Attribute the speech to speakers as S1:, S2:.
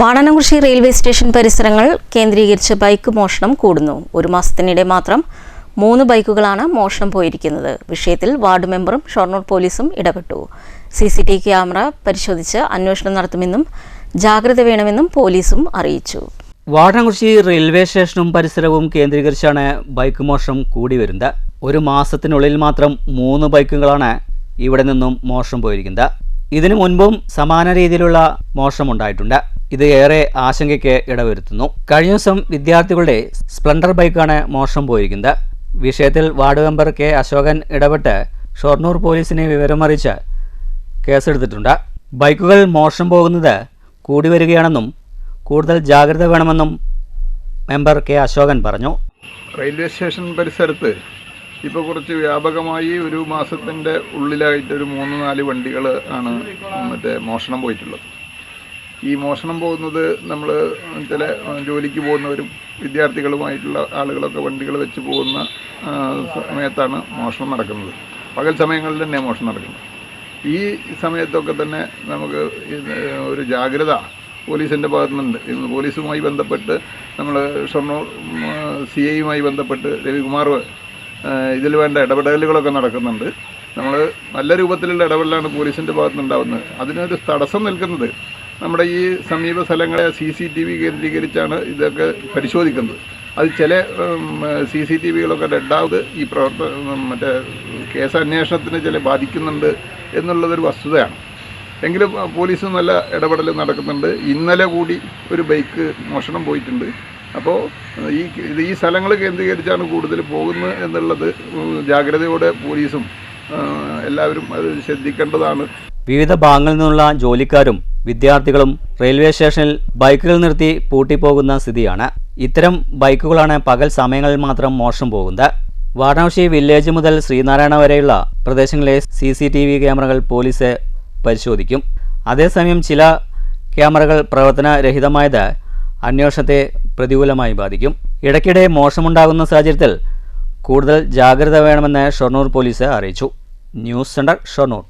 S1: വാണനകുറിശി railway station പരിസരങ്ങൾ കേന്ദ്രീകരിച്ച് bike മോഷണം കൂടുന്നു. ഒരു മാസത്തിനിടെ മാത്രം മൂന്ന് ബൈക്കുകളാണ് മോഷണം പോയിരിക്കുന്നത്. വിഷയത്തിൽ വാർഡ് മെമ്പറും ഷൊർണൂർ പോലീസും ഇടപെട്ടു. സി സി ടി ക്യാമറ പരിശോധിച്ച് അന്വേഷണം നടത്തുമെന്നും ജാഗ്രത വേണമെന്നും പോലീസും അറിയിച്ചു.
S2: വാടനകുറിശി റെയിൽവേ സ്റ്റേഷനും പരിസരവും കേന്ദ്രീകരിച്ചാണ് ബൈക്ക് മോഷണം കൂടി വരുന്നത്. ഒരു മാസത്തിനുള്ളിൽ മാത്രം മൂന്ന് ബൈക്കുകളാണ് ഇവിടെ നിന്നും മോഷണം പോയിരിക്കുന്നത്. ഇതിനു മുൻപും സമാന രീതിയിലുള്ള മോഷണം ഉണ്ടായിട്ടുണ്ട്. ഇത് ഏറെ ആശങ്കയ്ക്ക് ഇടവരുത്തുന്നു. കഴിഞ്ഞ ദിവസം വിദ്യാർത്ഥികളുടെ സ്പ്ലൻഡർ ബൈക്കാണ് മോഷണം പോയിരിക്കുന്നത്. വിഷയത്തിൽ വാർഡ് മെമ്പർ കെ അശോകൻ ഇടപെട്ട് ഷൊർണൂർ പോലീസിനെ വിവരമറിയിച്ച് കേസെടുത്തിട്ടുണ്ട്. ബൈക്കുകൾ മോഷണം പോകുന്നത് കൂടി വരികയാണെന്നും കൂടുതൽ ജാഗ്രത വേണമെന്നും മെമ്പർ കെ അശോകൻ പറഞ്ഞു.
S3: റെയിൽവേ സ്റ്റേഷൻ പരിസരത്ത് ഇപ്പോൾ കുറച്ച് വ്യാപകമായി ഒരു മാസത്തിന്റെ ഉള്ളിലായിട്ട് ഒരു മൂന്ന് നാല് വണ്ടികൾ ആണ് മറ്റേ മോഷണം പോയിട്ടുള്ളത്. ഈ മോഷണം പോകുന്നത് നമ്മൾ ചില ജോലിക്ക് പോകുന്നവരും വിദ്യാർത്ഥികളുമായിട്ടുള്ള ആളുകളൊക്കെ വണ്ടികൾ വെച്ച് പോകുന്ന സമയത്താണ് മോഷണം നടക്കുന്നത്. പകൽ സമയങ്ങളിൽ തന്നെ മോഷണം നടക്കുന്നത്. ഈ സമയത്തൊക്കെ തന്നെ നമുക്ക് ഒരു ജാഗ്രത പോലീസിന്റെ ഭാഗത്തു നിന്നുണ്ട് ഇന്ന് പോലീസുമായി ബന്ധപ്പെട്ട് നമ്മൾ ഷൊർണൂർ സി ഐയുമായി ബന്ധപ്പെട്ട് രവികുമാർ ഇതിൽ വേണ്ട ഇടപെടലുകളൊക്കെ നടക്കുന്നുണ്ട്. നമ്മൾ നല്ല രൂപത്തിലുള്ള ഇടപെടലാണ് പോലീസിന്റെ ഭാഗത്ത് നിന്നുണ്ടാവുന്നത് അതിനൊരു തടസ്സം നിൽക്കുന്നത് നമ്മുടെ ഈ സമീപ സ്ഥലങ്ങളെ സി സി ടി വി കേന്ദ്രീകരിച്ചാണ് ഇതൊക്കെ പരിശോധിക്കുന്നത്. അത് ചില സി സി ടി വികളൊക്കെ റെഡാവുന്നത് ഈ പ്രവർത്ത മറ്റേ കേസ് അന്വേഷണത്തിന് ചില ബാധിക്കുന്നുണ്ട് എന്നുള്ളതൊരു വസ്തുതയാണ്. എങ്കിലും പോലീസ് നല്ല ഇടപെടൽ നടക്കുന്നുണ്ട്. ഇന്നലെ കൂടി ഒരു ബൈക്ക് മോഷണം പോയിട്ടുണ്ട്. അപ്പോൾ ഈ ഈ സ്ഥലങ്ങൾ കേന്ദ്രീകരിച്ചാണ് കൂടുതൽ പോകുന്നത് എന്നുള്ളത് ജാഗ്രതയോടെ പോലീസും എല്ലാവരും അത് ശ്രദ്ധിക്കേണ്ടതാണ്.
S2: വിവിധ ഭാഗങ്ങളിൽ നിന്നുള്ള ജോലിക്കാരും വിദ്യാർത്ഥികളും റെയിൽവേ സ്റ്റേഷനിൽ ബൈക്കുകൾ നിർത്തി പൂട്ടിപ്പോകുന്ന സ്ഥിതിയാണ്. ഇത്തരം ബൈക്കുകളാണ് പകൽ സമയങ്ങളിൽ മാത്രം മോഷണം പോകുന്നത്. വാരണാസി വില്ലേജ് മുതൽ ശ്രീനാരായണ വരെയുള്ള പ്രദേശങ്ങളിലെ സി സി ടി വി ക്യാമറകൾ പോലീസ് പരിശോധിക്കും. അതേസമയം ചില ക്യാമറകൾ പ്രവർത്തനരഹിതമായത് അന്വേഷണത്തെ പ്രതികൂലമായി ബാധിക്കും. ഇടയ്ക്കിടെ മോശമുണ്ടാകുന്ന സാഹചര്യത്തിൽ കൂടുതൽ ജാഗ്രത വേണമെന്ന് ഷൊർണൂർ പോലീസ് അറിയിച്ചു. News centre Shoranur.